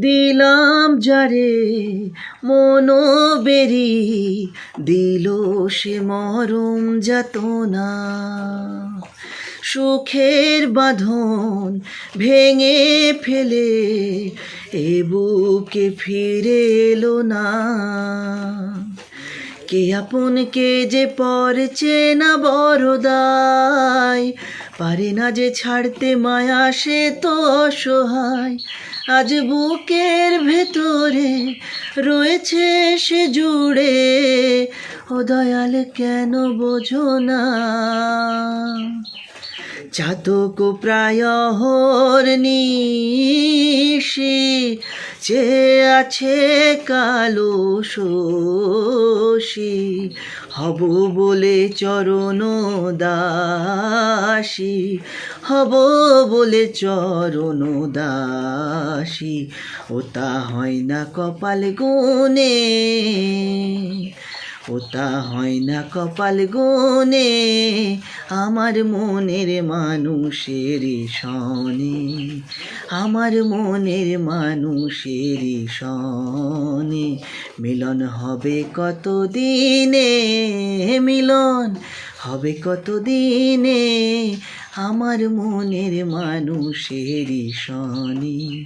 দিলাম যারে মনো বেরি, দিল সে মরম যাতনা। সুখের বাঁধন ভেঙে ফেলে এ বুকে ফিরে এলো না। কে আপন কে যে পরছে না বড়দাই পারে না যে ছাড়তে মায়া, সে তো অসহায়। আজ বুকের ভেতরে রয়েছে সে জুড়ে। ও দয়াল, কেন বোঝো না? চাতক প্রায় হর নিশি, যে আছে কালো শোষী হব বলে চরণ দাসী, হব বলে চরণ দাসী, ও তা হয় না কপাল গুনে ওটা হয় না কপাল গুনে আমার মনের মানুষের সনে। আমার মনের মানুষের সনে। মিলন হবে কত দিনে মিলন হবে কত দিনে আমার মনের মানুষের সনে।